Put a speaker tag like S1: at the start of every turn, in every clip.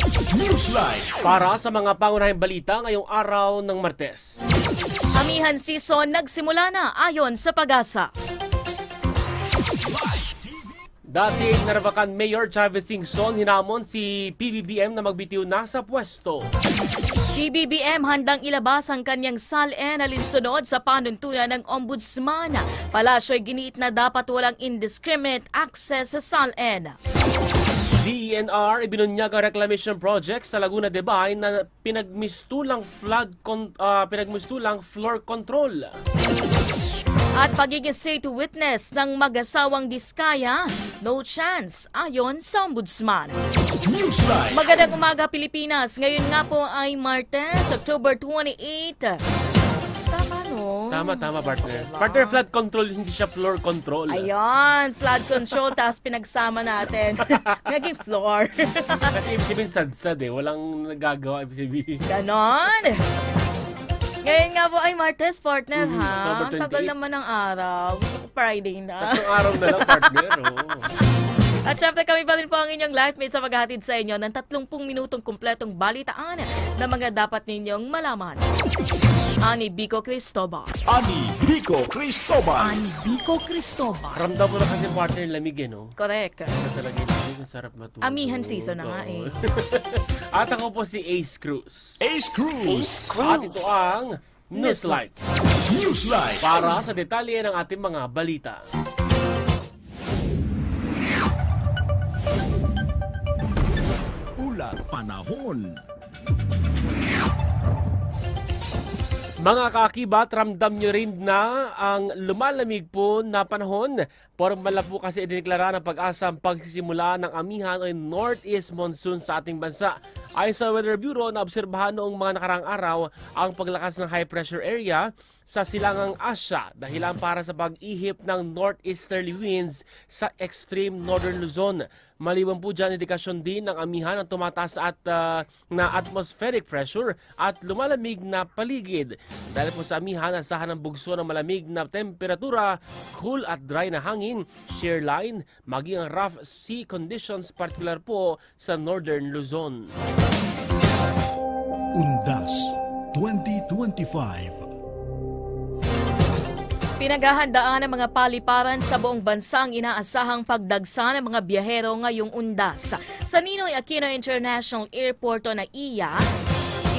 S1: Newsline.
S2: Para sa mga pangunahing balita ngayong araw ng Martes.
S3: Amihan season nagsimula na ayon sa pag-asa.
S2: Dati Narvacan Mayor Chavez Singson hinamon si PBBM na magbitiw na sa pwesto.
S3: PBBM handang ilabas ang kanyang SALN alinsunod sa panuntunan ng Ombudsman. Palasyo'y giniit na dapat walang indiscriminate access sa SALN.
S2: DENR ibinunyag ang reclamation project sa Laguna de Bay na pinagmistulang flood con- ah, pinagmistulang floor control.
S3: At pagiging state witness ng mag-asawang Diskaya, no chance ayon sa Ombudsman. Magandang umaga Pilipinas. Ngayon nga po ay Martes, October 28. Tama no?
S2: Tama tama partner. Partner flood control hindi siya floor control.
S3: Ayan, flood control, tapos pinagsama natin. Naging floor.
S2: Kasi ibig sabihin sad-sad eh. Walang nagagawa ibig sabihin.
S3: Ganon. Ngayon nga po ay Martes, partner,
S2: Mhm,
S3: ha?
S2: October
S3: Ang tagal
S2: 28.
S3: naman ng araw. Friday na.
S2: Tatlong araw na lang partner. Oh.
S3: At syempre kami pa rin po ang inyong life mate sa maghatid sa inyo ng 30 minutong kumpletong balitaan na mga dapat ninyong malaman. Ani Bico Cristobal.
S1: Ani Vico Cristobal.
S4: Vico Cristobal.
S2: Ramdam mo na kasi partner lamig eh, no?
S3: Correct.
S2: Ito talaga yung lamig, ang sarap matulog.
S3: Amihan season na nga eh.
S2: At ako po si Ace Cruz.
S1: Ace Cruz.
S2: At ito ang Newslight.
S1: Newsline.
S2: Para sa detalye ng ating mga balita.
S1: Panahon.
S2: Mga kaakibat, ramdam nyo rin na ang lumalamig po na panahon. Formal po kasi idineklara ng pag-asa ang pagsisimula ng amihan o northeast monsoon sa ating bansa. Ayon sa Weather Bureau, naobserbahan noong mga nakarang araw ang paglakas ng high pressure area sa silangang Asya dahilan para sa pag-ihip ng northeasterly winds sa extreme northern Luzon. Maliban po dyan, indikasyon din ng amihan ang tumataas at ah, na atmospheric pressure at lumalamig na paligid. Dahil po sa amihan, asahan ng bugso ng malamig na temperatura, cool at dry na hangin, shear line, maging rough sea conditions particular po sa northern Luzon.
S1: Undas 2025.
S3: Pinaghahandaan ng mga paliparan sa buong bansa ang inaasahang pagdagsa ng mga biyahero ngayong undas. Sa Ninoy Aquino International Airport o na iya,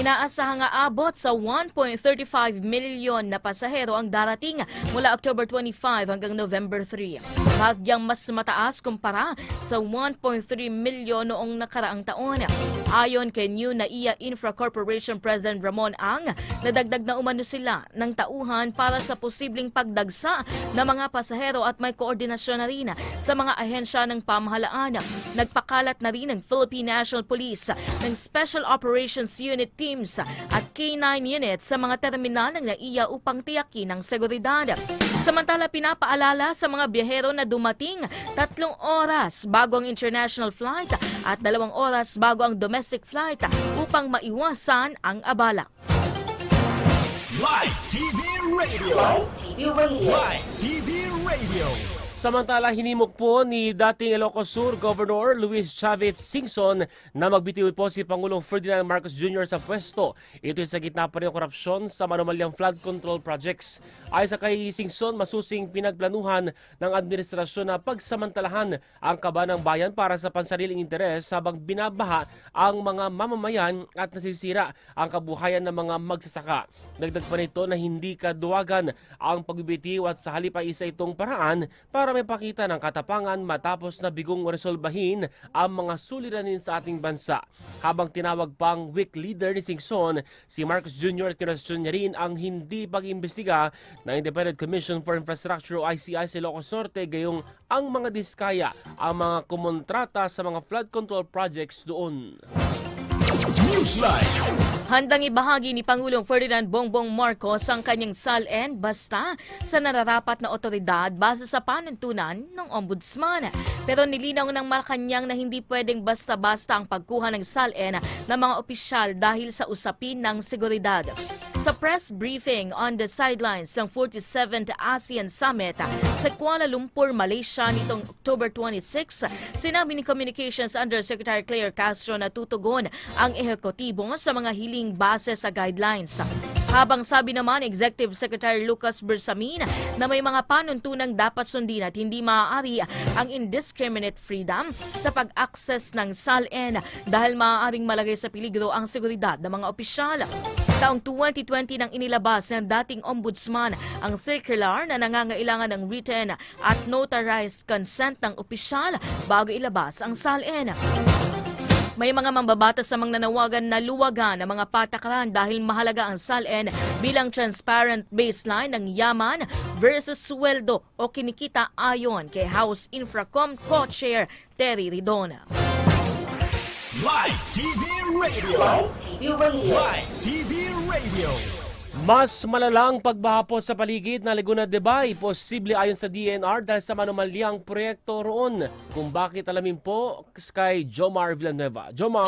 S3: inaasahang aabot sa 1.35 milyon na pasahero ang darating mula October 25 hanggang November 3. Bagyang mas mataas kumpara sa 1.3 milyon noong nakaraang taon. Ayon kay New Naiya Infra Corporation President Ramon Ang, nadagdag na umano sila ng tauhan para sa posibleng pagdagsa ng mga pasahero at may koordinasyon na rin sa mga ahensya ng pamahalaan. Nagpakalat na rin ng Philippine National Police ng Special Operations Unit teams at K9 units sa mga terminal ng NAIA upang tiyakin ang seguridad. Samantala, pinapaalala sa mga biyahero na dumating tatlong oras bago ang international flight at dalawang oras bago ang domestic flight upang maiwasan ang abala.
S1: Live TV Radio.
S4: Live TV Radio.
S1: Live TV Radio.
S2: Samantala, hinimok po ni dating Ilocos Sur Governor Luis Chavez Singson na magbitiw po si Pangulong Ferdinand Marcos Jr. sa pwesto. Ito sa gitna pa rin ng korupsyon sa manumalyang flood control projects. Ayon sa kay Singson, masusing pinagplanuhan ng administrasyon na pagsamantalahan ang kaba ng bayan para sa pansariling interes habang binabaha ang mga mamamayan at nasisira ang kabuhayan ng mga magsasaka. Dagdag pa nito na hindi kaduwagan ang pagbibitiw at sa halip ay isa itong paraan para para may pakita ng katapangan matapos na bigong resolbahin ang mga suliranin sa ating bansa. Habang tinawag pang weak leader ni Singson, si Marcos Jr. at kinasyon niya rin ang hindi pag-imbestiga ng Independent Commission for Infrastructure o ICI sa Ilocos Norte gayong ang mga diskaya ang mga kumontrata sa mga flood control projects doon.
S1: Newsline.
S3: Handang ibahagi ni Pangulong Ferdinand Bongbong Marcos ang kanyang SALN basta sa nararapat na otoridad base sa panuntunan ng Ombudsman. Pero nilinaw ng Malacanang na hindi pwedeng basta-basta ang pagkuha ng SALN ng mga opisyal dahil sa usapin ng seguridad. Sa press briefing on the sidelines ng 47th ASEAN Summit sa Kuala Lumpur, Malaysia nitong October 26, sinabi ni Communications Undersecretary Claire Castro na tutugon ang ehekutibo sa mga hiling base sa guidelines. Habang sabi naman Executive Secretary Lucas Bersamin na may mga panuntunang dapat sundin at hindi maaari ang indiscriminate freedom sa pag-access ng SALN dahil maaaring malagay sa peligro ang seguridad ng mga opisyal. Taong 2020 nang inilabas ng dating ombudsman ang circular na nangangailangan ng written at notarized consent ng opisyal bago ilabas ang SALN. May mga mambabatas sa mga nanawagan na luwagan ang mga patakaran dahil mahalaga ang SALN bilang transparent baseline ng yaman versus sweldo o kinikita ayon kay House Infracom Co-Chair Terry Ridona.
S1: Live TV Radio.
S4: Live TV Radio.
S1: Live TV Radio.
S2: Mas malalang pagbaha po sa paligid ng Laguna de Bay, posible ayon sa DNR dahil sa manumalyang proyekto roon. Kung bakit alamin po kay Jomar Villanueva. Jomar!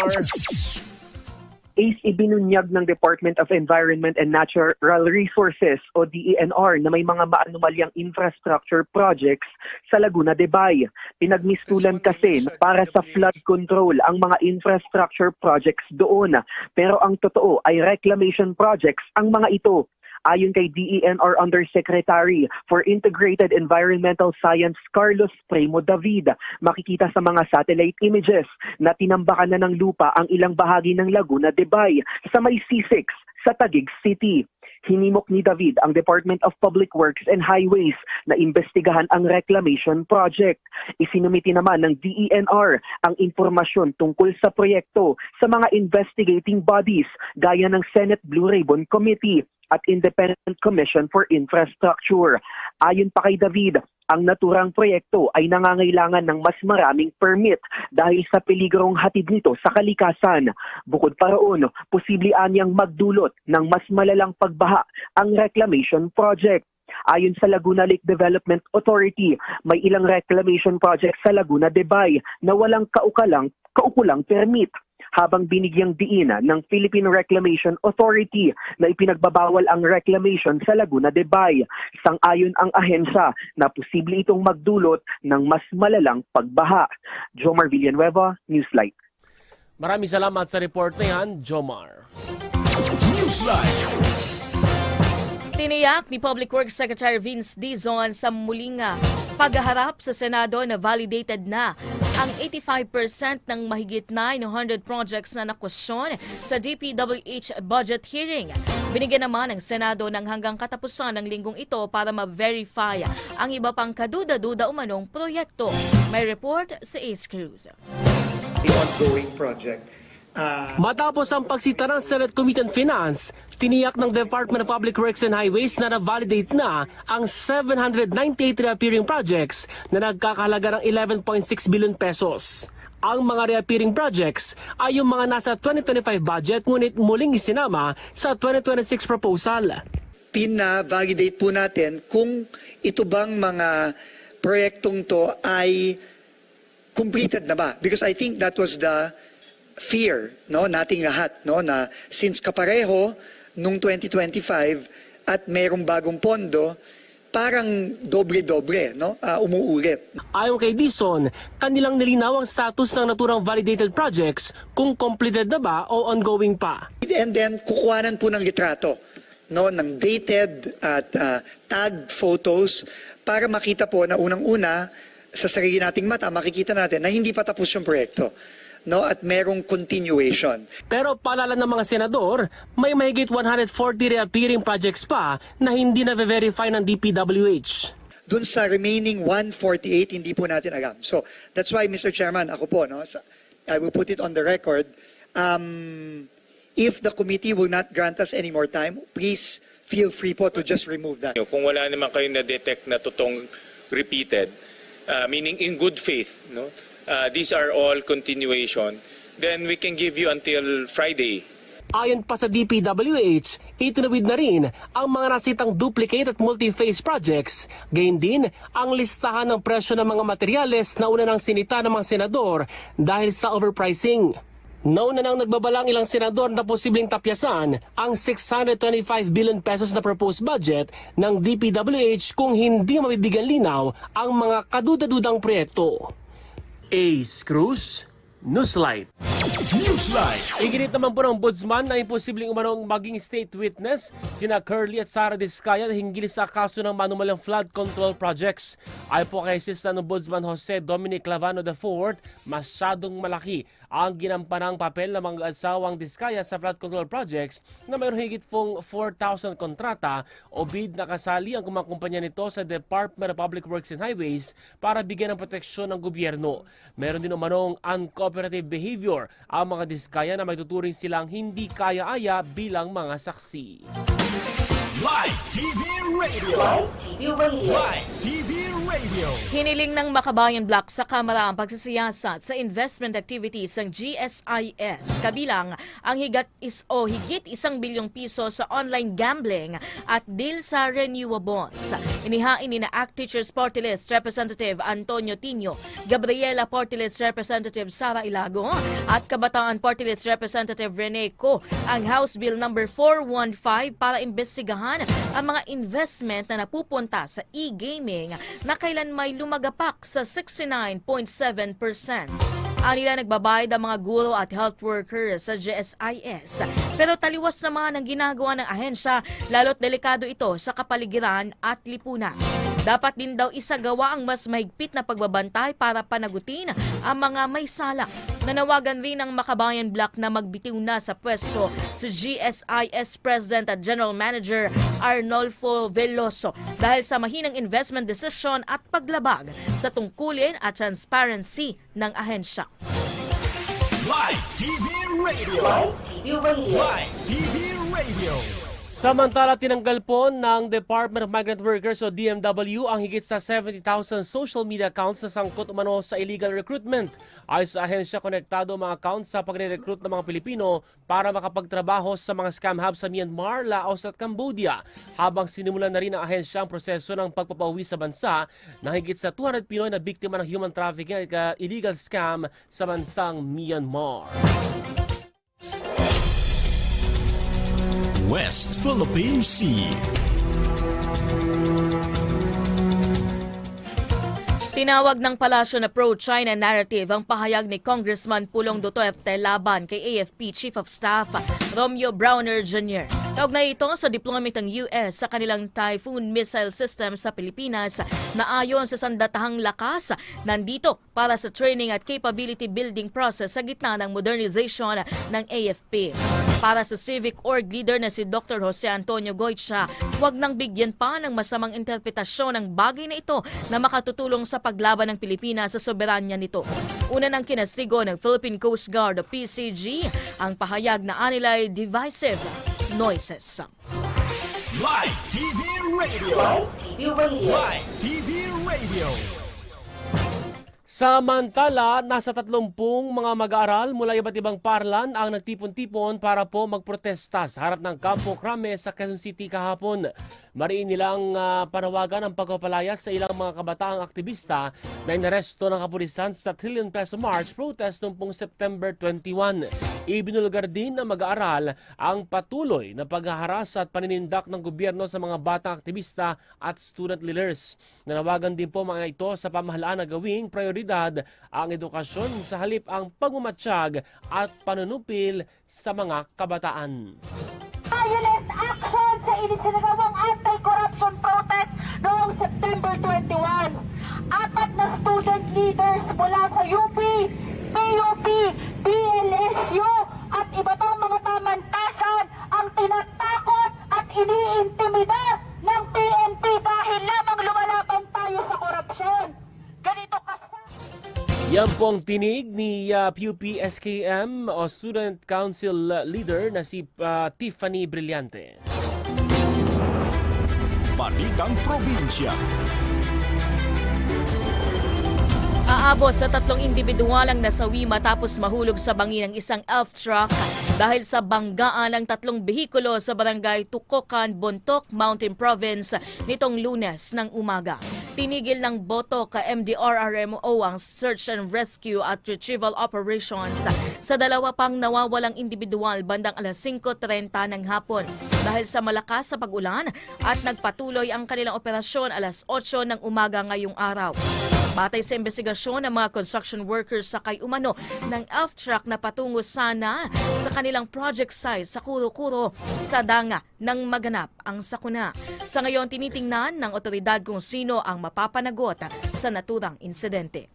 S5: Is ibinunyag ng Department of Environment and Natural Resources o DENR na may mga maanumalyang infrastructure projects sa Laguna de Bay. Pinagmistulan kasi na para sa flood control ang mga infrastructure projects doon. Pero ang totoo ay reclamation projects ang mga ito. Ayon kay DENR Undersecretary for Integrated Environmental Science Carlos Primo David, makikita sa mga satellite images na tinambakan na ng lupa ang ilang bahagi ng Laguna de Bay sa may C6 sa Taguig City. Hinimok ni David ang Department of Public Works and Highways na imbestigahan ang reclamation project. Isinumiti naman ng DENR ang impormasyon tungkol sa proyekto sa mga investigating bodies gaya ng Senate Blue Ribbon Committee at Independent Commission for Infrastructure. Ayon pa kay David, ang naturang proyekto ay nangangailangan ng mas maraming permit dahil sa peligrong hatid nito sa kalikasan. Bukod pa roon, posible anyang magdulot ng mas malalang pagbaha ang reclamation project. Ayon sa Laguna Lake Development Authority, may ilang reclamation projects sa Laguna de Bay na walang kaukalang, kaukulang permit habang binigyang diin ng Philippine Reclamation Authority na ipinagbabawal ang reclamation sa Laguna de Bay. Sang-ayon ang ahensya na posible itong magdulot ng mas malalang pagbaha. Jomar Villanueva, Newslight.
S2: Maraming salamat sa report na yan, Jomar.
S1: Newsline.
S3: Tiniyak ni Public Works Secretary Vince Dizon sa muling ah, pagharap sa Senado na validated na ang 85% ng mahigit 900 projects na nakusyon sa DPWH budget hearing. Binigyan naman ng Senado ng hanggang katapusan ng linggong ito para ma-verify ang iba pang kaduda-duda umanong proyekto. May report sa Ace Cruz.
S6: the ongoing project.
S2: Matapos ang pagsita ng Senate Committee on Finance, tiniyak ng Department of Public Works and Highways na na-validate na ang 798 reappearing projects na nagkakahalaga ng 11.6 billion pesos. Ang mga reappearing projects ay yung mga nasa 2025 budget ngunit muling isinama sa 2026 proposal.
S6: pina-validate po natin kung ito bang mga proyektong to ay completed na ba? Because I think that was the fear no nating lahat no na since kapareho nung 2025 at merong bagong pondo parang doble-doble no Ah, umuulit
S2: Ayon kay Dison, kanilang nilinaw ang status ng naturang validated projects kung completed na ba o ongoing pa.
S6: And then, kukuhanan po ng litrato, no, ng dated at ah, tagged photos para makita po na unang-una, sa sarili nating mata, makikita natin na hindi pa tapos yung proyekto. No, at merong continuation.
S2: Pero paalala ng mga senador, may mahigit 140 reappearing projects pa na hindi na verify ng DPWH.
S6: dun sa remaining 148, hindi po natin alam. So, that's why, Mr. Chairman, ako po, no, I will put it on the record, um, if the committee will not grant us any more time, please feel free po to just remove that.
S7: Kung wala naman kayo na-detect na totoong repeated, uh, meaning in good faith, no? Uh, these are all continuation, then we can give you until Friday
S2: Ayon pa sa DPWH, itinawid na rin ang mga nasitang duplicate at multi-phase projects. Gayun din ang listahan ng presyo ng mga materyales na una ng sinita ng mga senador dahil sa overpricing. Nauna nang nagbabalang ilang senador na posibleng tapyasan ang 625 billion pesos na proposed budget ng DPWH kung hindi mabibigyan linaw ang mga kadudadudang proyekto. Ace Cruz, Newslight.
S1: Newsline.
S2: Iginit naman po ng Ombudsman na imposibleng umanong maging state witness sina Curly at Sara Discaya hinggil sa kaso ng manumalang flood control projects. Ay po kay Assistant Ombudsman Jose Dominic Lavano IV, masyadong malaki ang ginampanang papel ng mga asawang Discaya sa flood control projects na mayroon higit pong 4,000 kontrata o bid na kasali ang kumakumpanya nito sa Department of Public Works and Highways para bigyan ng proteksyon ng gobyerno. Meron din umanong uncooperative behavior ang mga diskaya na may tuturing silang hindi kaya-aya bilang mga saksi.
S1: Live TV Radio.
S4: Live TV Radio.
S1: Live TV Radio.
S3: Hiniling ng Makabayan Block sa Kamara ang pagsisiyasat sa investment activities ng GSIS kabilang ang higat is o higit isang bilyong piso sa online gambling at deal sa renewables. Inihain ni na ACT Teachers Party List Representative Antonio Tino, Gabriela Party List Representative Sara Ilago at Kabataan Party List Representative Rene Co ang House Bill number 415 para imbestigahan ang mga investment na napupunta sa e-gaming na kailan may lumagapak sa 69.7%. Anila nagbabayad ang mga guro at health workers sa GSIS. Pero taliwas naman ang ginagawa ng ahensya lalo't delikado ito sa kapaligiran at lipunan. Dapat din daw isagawa ang mas mahigpit na pagbabantay para panagutin ang mga may sala. Nanawagan rin ng Makabayan Block na magbitiw na sa pwesto si GSIS President at General Manager Arnolfo Veloso dahil sa mahinang investment decision at paglabag sa tungkulin at transparency ng ahensya.
S1: Live TV Radio.
S4: Live TV Radio.
S1: Live TV Radio.
S2: Samantala, tinanggal po ng Department of Migrant Workers o DMW ang higit sa 70,000 social media accounts na sangkot umano sa illegal recruitment. Ayon sa ahensya, konektado ang mga accounts sa pagre-recruit ng mga Pilipino para makapagtrabaho sa mga scam hub sa Myanmar, Laos at Cambodia. Habang sinimulan na rin ng ahensya ang proseso ng pagpapauwi sa bansa na higit sa 200 Pinoy na biktima ng human trafficking at uh, illegal scam sa bansang Myanmar.
S1: West Philippine Sea.
S3: Tinawag ng palasyo na pro-China narrative ang pahayag ni Congressman Pulong Duterte laban kay AFP Chief of Staff Romeo Browner Jr. Kaugnay ito sa deployment ng US sa kanilang Typhoon missile system sa Pilipinas na ayon sa sandatahang lakas nandito para sa training at capability building process sa gitna ng modernization ng AFP. Para sa civic org leader na si Dr. Jose Antonio Goitia, huwag nang bigyan pa ng masamang interpretasyon ng bagay na ito na makatutulong sa paglaban ng Pilipinas sa soberanya nito. Una ng kinasigo ng Philippine Coast Guard o PCG ang pahayag na anilay divisive noises.
S1: Live TV Radio.
S4: Live TV Radio.
S1: Live TV Radio.
S2: Samantala, nasa 30 mga mag-aaral mula iba't ibang parlan ang nagtipon-tipon para po magprotesta sa harap ng Campo Crame sa Quezon City kahapon. Mariin nilang ah, panawagan ang pagpapalayas sa ilang mga kabataang aktivista na inaresto ng kapulisan sa Trillion Peso March protest noong September 21. Ibinulgar din ng mag-aaral ang patuloy na paghaharas at paninindak ng gobyerno sa mga batang aktivista at student leaders. Nanawagan din po mga ito sa pamahalaan na gawing prioridad ang edukasyon sa halip ang pagmamatsyag at panunupil sa mga kabataan.
S8: violent action sa inisinagawang anti-corruption protest noong September 21. Apat na student leaders mula sa UP, PUP, DLSU at iba pang mga pamantasan ang tinatakot at iniintimida ng PNP dahil lamang lumalaban tayo
S2: Yan po ang tinig ni uh, PUP SKM o Student Council Leader na si uh, Tiffany Brillante.
S1: Balitang Probinsya.
S3: Aabot sa tatlong individual ang nasawi matapos mahulog sa bangi ng isang elf truck dahil sa banggaan ng tatlong behikulo sa barangay Tukokan, Bontok, Mountain Province nitong lunes ng umaga. Tinigil ng boto ka MDRRMO ang search and rescue at retrieval operations sa dalawa pang nawawalang individual bandang alas 5.30 ng hapon dahil sa malakas sa pag-ulan at nagpatuloy ang kanilang operasyon alas 8 ng umaga ngayong araw. Batay sa investigasyon ng mga construction workers sa kay umano ng elf truck na patungo sana sa kanilang project site sa Kuro-Kuro sa danga ng maganap ang sakuna. Sa ngayon, tinitingnan ng otoridad kung sino ang mapapanagot sa naturang insidente.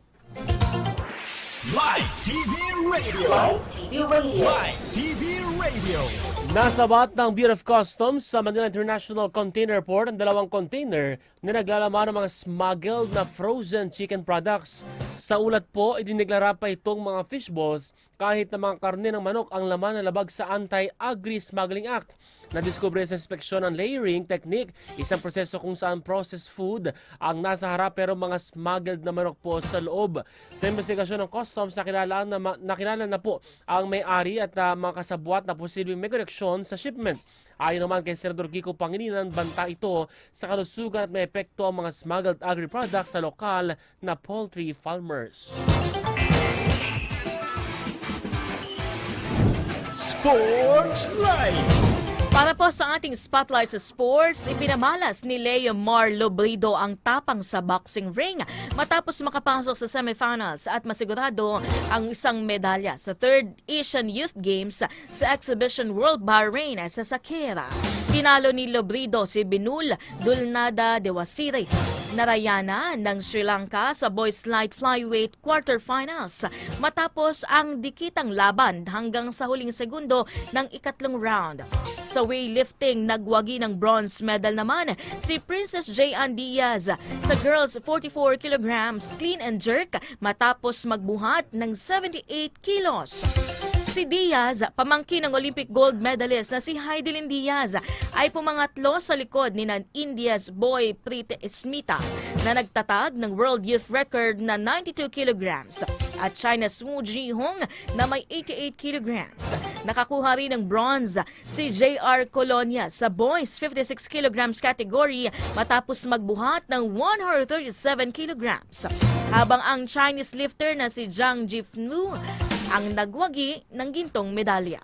S1: Live TV Radio.
S4: Live TV Radio.
S1: Live TV Radio.
S2: Nasabat ng Bureau of Customs sa Manila International Container Port ang dalawang container na naglalaman ng mga smuggled na frozen chicken products. Sa ulat po, idineklara pa itong mga fish balls kahit na mga karne ng manok ang laman na labag sa Anti-Agri-Smuggling Act. Nadiskubre sa inspeksyon ng layering technique, isang proseso kung saan processed food ang nasa harap pero mga smuggled na manok po sa loob. Sa investigasyon ng customs, nakilala na, nakilala na po ang may-ari at uh, mga kasabwat na posibleng may koneksyon sa shipment. Ayon naman kay Senador Kiko Pangilinan, banta ito sa kalusugan at may epekto ang mga smuggled agri-products sa lokal na poultry farmers.
S1: Sports Live.
S3: Para po sa ating spotlight sa sports, ipinamalas ni Leo Mar Lobrido ang tapang sa boxing ring matapos makapasok sa semifinals at masigurado ang isang medalya sa 3rd Asian Youth Games sa Exhibition World Bahrain sa Sakira. Tinalo ni Lobrido si Binul Dulnada Dewasiri Narayana ng Sri Lanka sa boys light flyweight quarterfinals matapos ang dikitang laban hanggang sa huling segundo ng ikatlong round. Sa weightlifting, nagwagi ng bronze medal naman si Princess Jayan Diaz sa girls 44 kilograms clean and jerk matapos magbuhat ng 78 kilos. Si Diaz, pamangkin ng Olympic gold medalist na si Heidelin Diaz, ay pumangatlo sa likod ni nan India's Boy Preet Smita na nagtatag ng world youth record na 92 kilograms at China's Wu Jihong na may 88 kilograms. Nakakuha rin ng bronze si JR Colonia sa boys 56 kilograms category matapos magbuhat ng 137 kilograms. Habang ang Chinese lifter na si Zhang Jifnu ang nagwagi ng gintong medalya.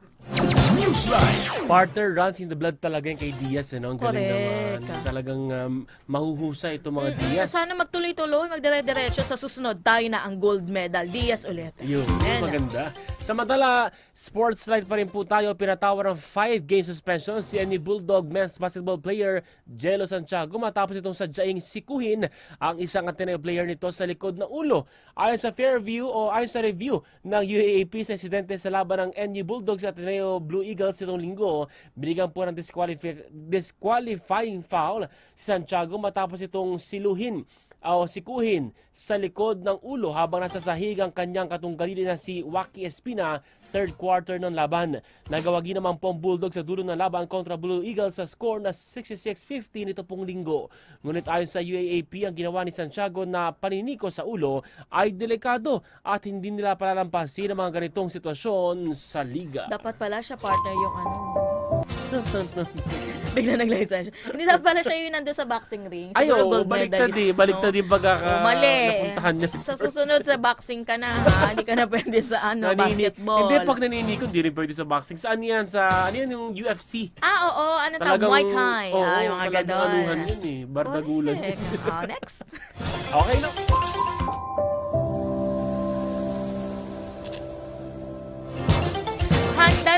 S1: Newsline.
S2: Partner runs in the blood talaga yung kay Diaz. Eh, no? Ang galing
S3: Correct.
S2: naman. Talagang um, mahuhusay itong mga Diaz.
S3: Sana magtuloy-tuloy, magdire-diretso sa susunod. Tayo na ang gold medal. Diaz ulit.
S2: Yun,
S3: na.
S2: maganda. Samantala, sports light pa rin po tayo. Pinatawar ng 5-game suspension si any Bulldog men's basketball player Jello Santiago matapos itong sadyaing sikuhin ang isang Ateneo player nito sa likod ng ulo. Ayon sa Fairview o ayon sa review ng UAAP sa insidente sa laban ng NU Bulldogs at Ateneo Blue Eagles itong linggo, binigyan po ng disqualifying foul si Santiago matapos itong siluhin o sikuhin sa likod ng ulo habang nasa sahig ang kanyang katunggalili na si Waki Espina third quarter ng laban. Nagawagi naman po ang Bulldogs sa dulo ng laban kontra Blue Eagles sa score na 66-50 nito pong linggo. Ngunit ayon sa UAAP, ang ginawa ni Santiago na paniniko sa ulo ay delikado at hindi nila palalampasin ang mga ganitong sitwasyon sa liga.
S3: Dapat pala siya partner yung ano. Bigla nag-license. Hindi dapat pala siya yung nandun sa boxing ring.
S2: Ay,
S3: Siguro
S2: oo,
S3: gold
S2: baliktad
S3: medalist,
S2: eh. Baliktad
S3: no?
S2: yung pagkaka
S3: Oh, mali.
S2: napuntahan niya.
S3: Sa susunod sa boxing ka na ha. Hindi ka na pwede sa ano,
S2: Nanini-
S3: basketball.
S2: Hindi, pag naninikot, hindi rin pwede sa boxing. Saan yan? Sa, ano yan, yung UFC?
S3: Ah, oo. Ano tawag? Muay Thai.
S2: oo,
S3: ah, yung mga
S2: talagang
S3: ganon.
S2: anuhan yun eh. Bardagulan.
S3: Correct. Ah, next.
S2: okay na.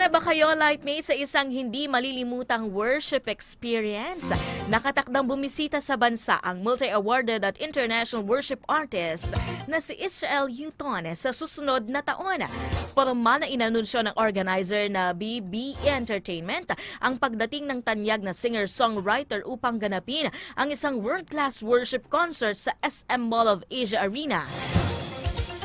S3: Na ba kayo, Lightmate, sa isang hindi malilimutang worship experience? Nakatakdang bumisita sa bansa ang multi-awarded at international worship artist na si Israel Houghton sa susunod na taon. Formal na inanunsyo ng organizer na BB Entertainment ang pagdating ng tanyag na singer-songwriter upang ganapin ang isang world-class worship concert sa SM Mall of Asia Arena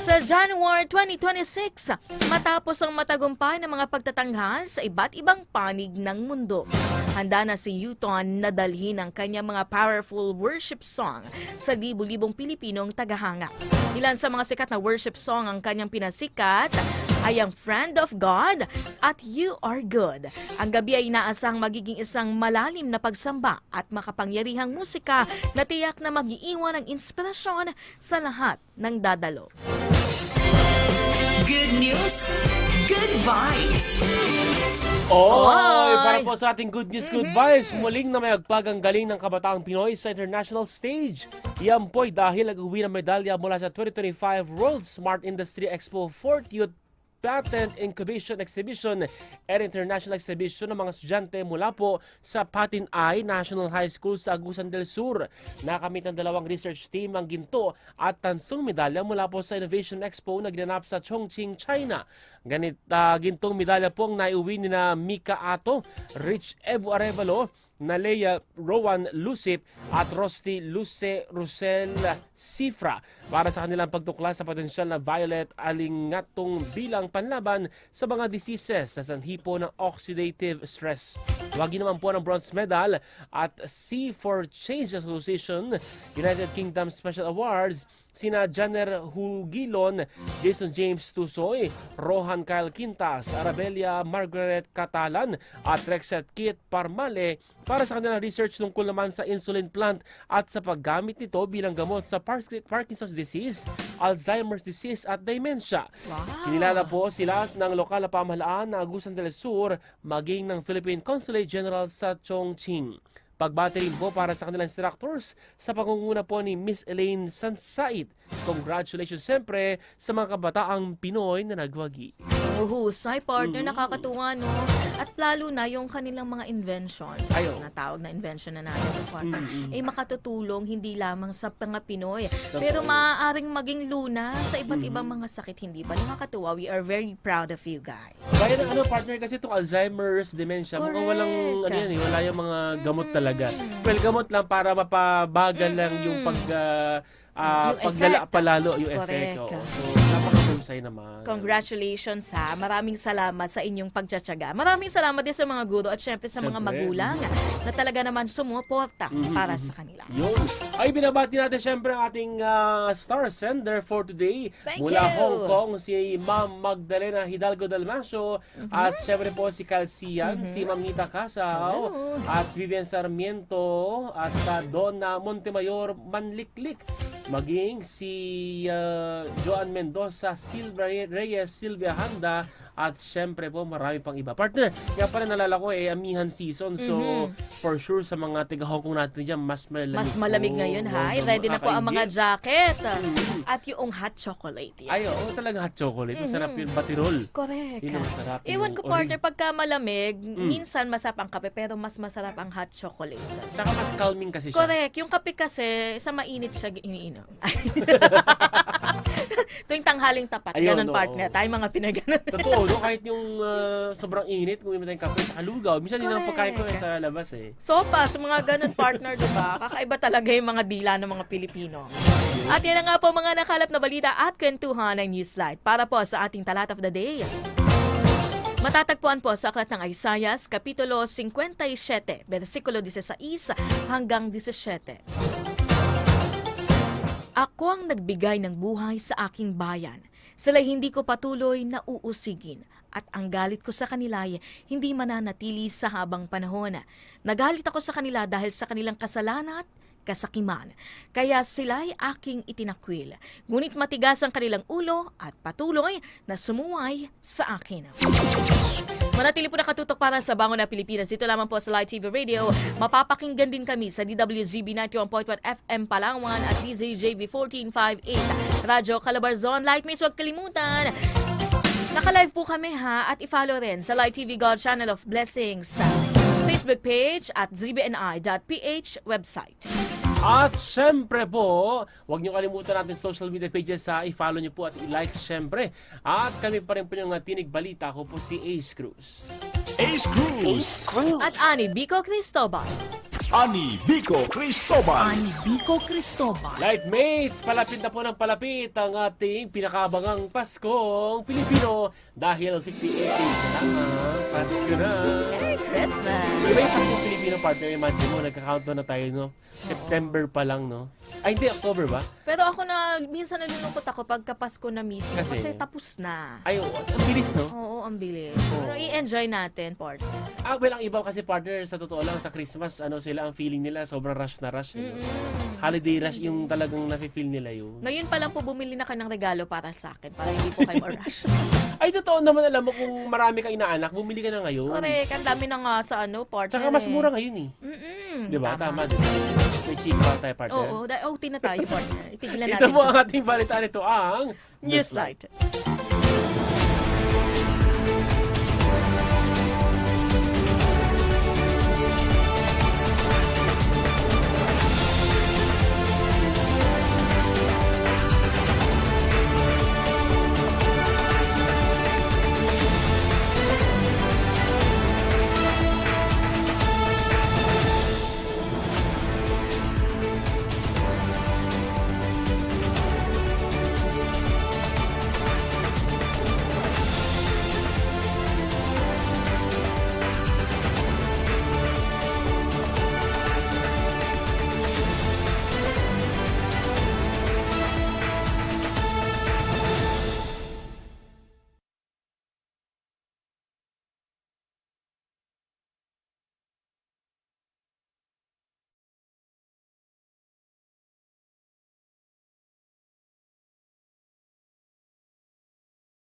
S3: Sa January 2026, matapos ang matagumpay ng mga pagtatanghal sa iba't ibang panig ng mundo. Handa na si Yuton na dalhin ang kanyang mga powerful worship song sa libu-libong Pilipinong tagahanga. Ilan sa mga sikat na worship song ang kanyang pinasikat ay ang Friend of God at You Are Good. Ang gabi ay inaasang magiging isang malalim na pagsamba at makapangyarihang musika na tiyak na mag-iiwan ng inspirasyon sa lahat ng dadalo.
S9: Good news, good vibes.
S2: Oy! para po sa ating good news, good vibes, muling na may agpag ang galing ng kabataang Pinoy sa international stage. Yan po'y dahil nag-uwi ng medalya mula sa 2025 World Smart Industry Expo 40th Patent Incubation Exhibition and International Exhibition ng mga estudyante mula po sa Patin Ay National High School sa Agusan del Sur. Nakamit ng dalawang research team ang ginto at tansong medalya mula po sa Innovation Expo na ginanap sa Chongqing, China. Ganit ah, gintong medalya po ang naiuwi ni na Mika Ato, Rich Evo Arevalo, Nalea Rowan Lucip at Rosti Luce Rusel Sifra para sa kanilang pagtuklas sa potensyal na violet alingatong bilang panlaban sa mga diseases sa sanhipo ng oxidative stress. Wagi naman po ng bronze medal at C for Change Association United Kingdom Special Awards sina Janer Hugilon, Jason James Tusoy, Rohan Kyle Quintas, Arabelia Margaret Catalan at Rexet Kit Parmale para sa kanilang research tungkol naman sa insulin plant at sa paggamit nito bilang gamot sa Par- Parkinson's disease, Alzheimer's disease at dementia. Kinilala po sila ng lokal na pamahalaan na Agusan del Sur maging ng Philippine Consulate General sa Chongqing. Pagbati rin po para sa kanilang instructors sa pangunguna po ni Miss Elaine Sansait. Congratulations siyempre sa mga kabataang Pinoy na nagwagi.
S3: Uhusay, partner, nakakatuwa, no? At lalo na yung kanilang mga invention,
S2: Ayo.
S3: na tawag na invention na natin, partner, eh makatutulong hindi lamang sa mga Pinoy, pero maaaring maging luna sa iba't ibang mga sakit. Hindi ba? Nakakatuwa. We are very proud of you guys.
S2: Kaya na ano partner kasi itong Alzheimer's, dementia,
S3: Correct.
S2: walang ano yan eh, wala yung mga gamot talaga. Well, gamot lang para mapabagal lang yung pag ah, ah,
S3: Yung
S2: paglala
S3: effect.
S2: palalo yung
S3: Correct.
S2: effect. Oo. So, napakahusay naman.
S3: Congratulations ha. Maraming salamat sa inyong pagtsatsaga. Maraming salamat din sa mga guro at syempre sa mga
S2: Syempre.
S3: magulang na talaga naman sumuporta para sa kanila.
S2: Yun. Ay, binabati natin syempre ang ating ah, star sender for today.
S3: Thank
S2: Mula
S3: you.
S2: Hong Kong, si Ma'am Magdalena Hidalgo Dalmasio.
S3: Mm-hmm.
S2: At syempre po si Calcian, si Ma'am Nita Casaw.
S3: Hello.
S2: At Vivian Sarmiento. At sa Donna Montemayor Manliklik. Maging si ah, Joan Mendoza, Silvia Reyes, Silvia Handa. At syempre po, marami pang iba. Partner, kaya pala nalala ko eh, amihan season. So, for sure, sa mga taga Hong Kong natin dyan, mas malamig.
S3: Mm-hmm. Mas malamig
S2: po.
S3: ngayon ha. Ready na po ang mga jacket. At yung hot chocolate. Yan.
S2: Ay, oo, talaga hot chocolate. Masarap yung batirol.
S3: Correct.
S2: Yun masarap. Yung
S3: ko partner, pagka malamig, minsan masarap ang kape, pero mas masarap ang hot chocolate.
S2: Tsaka mas calming kasi siya.
S3: Correct. Yung kape kasi, sa mainit siya iniinom. Tuwing tanghaling tapat,
S2: Ayun,
S3: ganun
S2: oo.
S3: partner. Tayo mga pinaganan.
S2: Totoo, no? Kahit yung ah, sobrang init, kung may tayong kape, saka lugaw. Minsan yun ang pagkain ko eh, sa labas eh.
S3: Sopa, sa mga ganun partner, di ba? Kakaiba talaga yung mga dila ng mga Pilipino. At yan na nga po mga nakalap na balita at kwentuhan ng Newslight para po sa ating talat of the day. Matatagpuan po sa aklat ng Isaiah, Kapitulo 57, versikulo 16 hanggang 17. Ako ang nagbigay ng buhay sa aking bayan. Sila hindi ko patuloy na uusigin at ang galit ko sa kanila ay hindi mananatili sa habang panahon. Nagalit ako sa kanila dahil sa kanilang kasalanan at kasakiman. Kaya sila'y aking itinakwil. Ngunit matigas ang kanilang ulo at patuloy na sumuway sa akin. Manatili po nakatutok para sa Bango na Pilipinas. Ito lamang po sa Live TV Radio. Mapapakinggan din kami sa DWZB 91.1 FM Palawan at DZJB 1458. Radyo Calabarzon. Like me, huwag kalimutan. Naka-live po kami ha at i-follow rin sa Live TV God Channel of Blessings Facebook page at zbni.ph website.
S2: At syempre po, huwag niyo kalimutan natin social media pages sa i-follow niyo po at i-like syempre. At kami pa rin po yung ah, tinig balita. Ako po si Ace Cruz.
S1: Ace Cruz.
S9: Ace Cruz.
S3: At Ani Bico Cristobal.
S1: Ani Vico Cristobal.
S9: Ani Vico Cristobal.
S2: Lightmates, palapit na po ng palapit ang ating pinakabangang Paskong Pilipino dahil 58 days na lang ang Pasko na.
S3: Christmas!
S2: Iba yung tatlong Pilipino partner, imagine mo, nagka-countdown na tayo, no? September pa lang, no? Ay, hindi, October ba?
S3: Pero ako na, minsan nalulungkot ako pagka Pasko na mismo
S2: Kasi-
S3: kasi, tapos na.
S2: Ay, oo, ang bilis, no?
S3: Oo, ang bilis. Pero i-enjoy natin, partner.
S2: Ah, well, ang iba kasi partner, sa totoo lang, sa Christmas, ano sila, ang feeling nila, sobrang rush na rush. eh, no? Holiday rush, yung talagang nafe-feel nila yun.
S3: Ngayon pa lang po bumili na kayo ng regalo para sa akin para hindi po kayo ma-rush.
S2: Ay, totoo naman, alam mo, kung marami kang inaanak, bumili ka na ngayon.
S3: Correct. Ang dami na nga sa ano, partner.
S2: Tsaka mas
S3: eh.
S2: mura ngayon, eh.
S3: Mm-mm.
S2: Di ba? Tama. di ba? May cheap pa tayo, partner.
S3: Oo, da- OT na tayo, partner. Itigilan
S2: Ito
S3: natin.
S2: po ang ating balitaan. Ito ang
S3: Newslight.